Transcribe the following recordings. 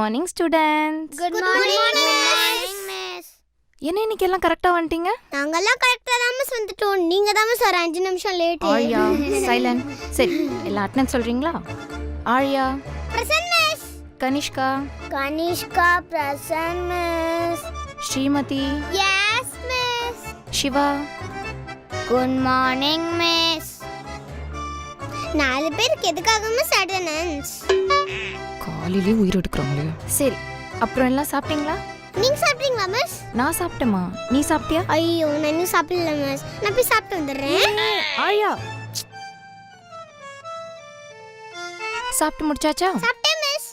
Morning students good morning miss என்ன இன்னைக்கு எல்லாம் கரெக்டா வந்துட்டீங்க? நாங்கெல்லாம் கரெக்டா தான் மிஸ் வந்துட்டோம். நீங்க தான் மிஸ் ஒரு அஞ்சு நிமிஷம் லேட் ஆழியா சைலண்ட் சரி எல்லாம் அட்டனன்ஸ் சொல்றீங்களா? ஆழியா present miss Kanishka. Kanishka Prasan miss Srimathi. Yes miss Siva. Good morning miss நாலு பேருக்கு எதுக்காக மிஸ் அட்டெண்டன்ஸ் காலையிலே உயிர் எடுக்கிறோங்களே. சரி அப்புறம் எல்லாம் சாப்பிட்டீங்களா? நீங்க சாப்பிட்டீங்களா மிஸ் நான் சாப்பிட்டேமா நீ சாப்பிட்டியா? ஐயோ நான் இன்னும் சாப்பிடல மிஸ் நான் போய் சாப்பிட்டு வந்துடுறேன். ஆழியா சாப்பிட்டு முடிச்சாச்சா? சாப்பிட்டேன் மிஸ்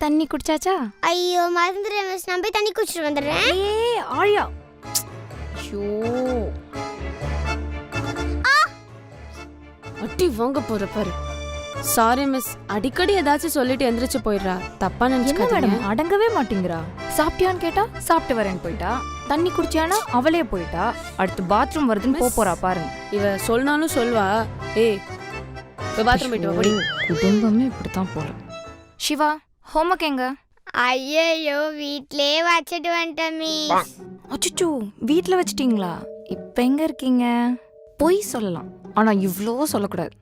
தண்ணி குடிச்சாச்சா? ஐயோ மறந்துடுறேன் மிஸ் நான் போய் தண்ணி குடிச்சிட்டு வந்துடுறேன். ஏ ஆழியா ஐயோ. அட்டி வாங்க போற பாரு. சாரி மிஸ் அடிக்கடி ஏதாச்சும் சொல்லிட்டு எந்திரிச்சு போயிடுறா. தப்பா என்ன நினைச்சுக்காதீங்க. மேடம்? அடங்கவே மாட்டேங்கிறா. சாப்பிட்டியான்னு கேட்டா சாப்பிட்டு வரேன்னு போயிட்டா. தண்ணி குடிச்சானா அவளே போயிட்டா. அடுத்து பாத்ரூம் வருதுன்னு போப் போறா பாருங்க. இவ சொன்னாலும் சொல்வா. ஏய் பாத்ரூம் போயிட்டு குடும்பமே இப்படித்தான் போல சிவா ஹோம்ஒர்க் எங்க? ஐயோ வீட்லயே வச்சுட்டு வந்துட்டேன் மிஸ் அச்சுச்சோ வீட்ல வச்சிட்டீங்களா? இப்ப எங்க இருக்கீங்க? பொய் சொல்லலாம். ஆனா இவ்ளோ சொல்லக்கூடாது.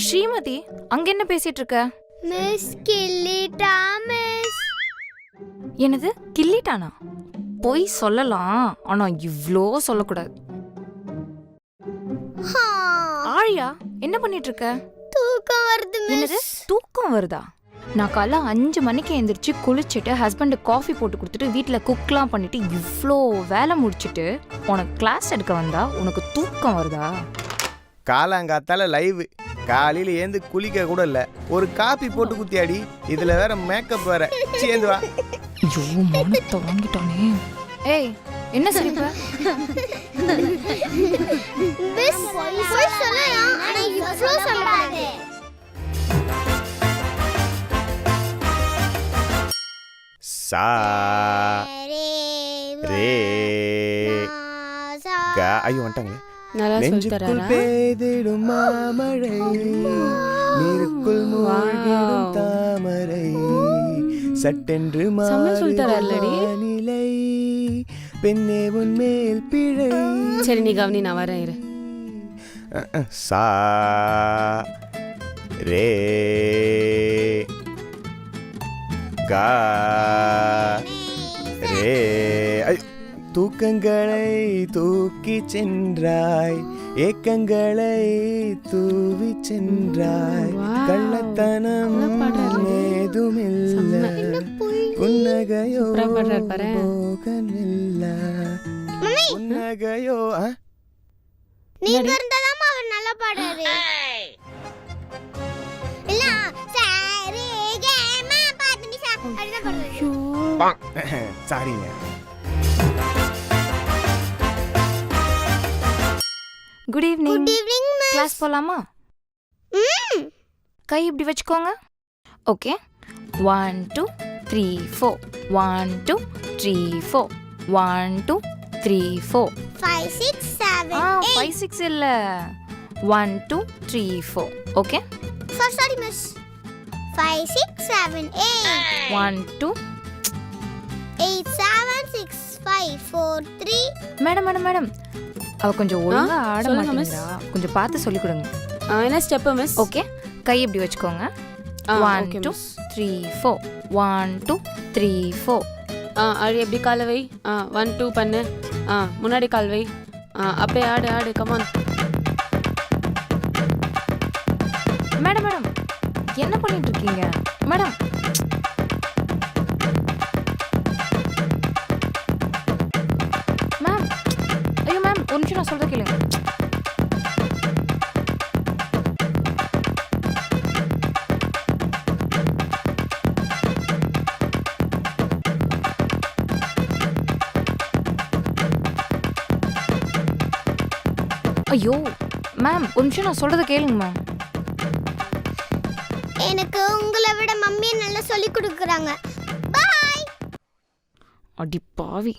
ஸ்ரீமதி அங்க என்ன பேசிட்டு இருக்க? மிஸ் கில்லிட்டா மிஸ் என்னது கிள்ளிட்டானா பொய் சொல்லலாம் ஆனா இவ்ளோ சொல்லக்கூடாது. ஆழியா என்ன பண்ணிட்டு இருக்க? தூக்கம் வருது என்னது மிஸ் தூக்கம் வருதா? நான் காலைல அஞ்சு மணிக்கு எந்திரிச்சு குளிச்சுட்டு ஹஸ்பண்டுக்கு காஃபி போட்டு கொடுத்துட்டு வீட்டில் குக்லாம் பண்ணிட்டு இவ்வளோ வேலை முடிச்சிட்டு உனக்கு கிளாஸ் எடுக்க வந்தா உனக்கு தூக்கம் வருதா? காலாங்காத்தால லைவ் காலையில ஏந்து குளிக்க கூட இல்ல. ஒரு காப்பி போட்டு குத்தியாடி இதுல வேற மேக்கப் வேற. சேர்ந்து வா. ஐயோ மானத்தை வாங்கிட்டானே ஏய் என்ன சிரிப்ப மிஸ் போய் சொல்லலாம் ஆனா இவ்ளோ சொல்லக்கூடாது சா ரே கா ஐயோ வந்துட்டாங்களே. நல்லா சொல்லி நெஞ்சுக்குள் தராரா பெய்திடும் மாமழை நீருக்குள் மூழ்கிடும். தாமரை. சட்டென்று நிலை பெண்ணே உன் மேல் பிழை. சரி நீ கவனி நான் வரேன் இரு. சா ரே கா ரே. தூக்கங்களை தூக்கி சென்றாய் ஏக்கங்களை தூவி சென்றாய். கள்ளத்தனம். ஏதுமில்ல. புன்னகையோ. போகவில்ல. புன்னகையோ? நீங்க இருந்தாதான் அவர் நல்லா பாடுறாரு. இல்ல சாரி கேமா பாத்து நிஷா அப்படிதான் பாடுறாரு சாரிங்க. Good evening evening miss class போலாமா? ம். கை இப்படி வச்சுக்கோங்க. Okay one two three four one two three four one two three four 5 6 7 ah 8 five six இல்லை. One two three four okay sorry, miss. Five, six, seven, eight, one two eight, seven, five, four, three. Madam madam madam. அவ கொஞ்சம் ஒழுங்கா ஆட சொல்லுங்க, miss. மாட்டேங்கிறா. கொஞ்சம் பார்த்து சொல்லிக் கொடுங்க ஆ, என்ன ஸ்டெப்பு மிஸ் ஓகே கை இப்படி வச்சுக்கோங்க. ஆ, one okay, two miss. Three four one two three four ஆ அழி எப்படி காலை வை? ஆ ஒன் டூ பண்ணு. ஆ முன்னாடி கால் வை. ஆ அப்படியே ஆடு ஆடு கமான் மேடம் மேடம் என்ன பண்ணிட்டு இருக்கீங்க? மேடம் ஒரு நிமிஷம் நான் சொல்றத கேளுங்க ஐயோ மேம் ஒரு நிமிஷம் நான் சொல்றத கேளுங்க மேம் எனக்கு உங்களை விட மம்மி நல்லா சொல்லி கொடுக்குறாங்க. பாய் அடி பாவி.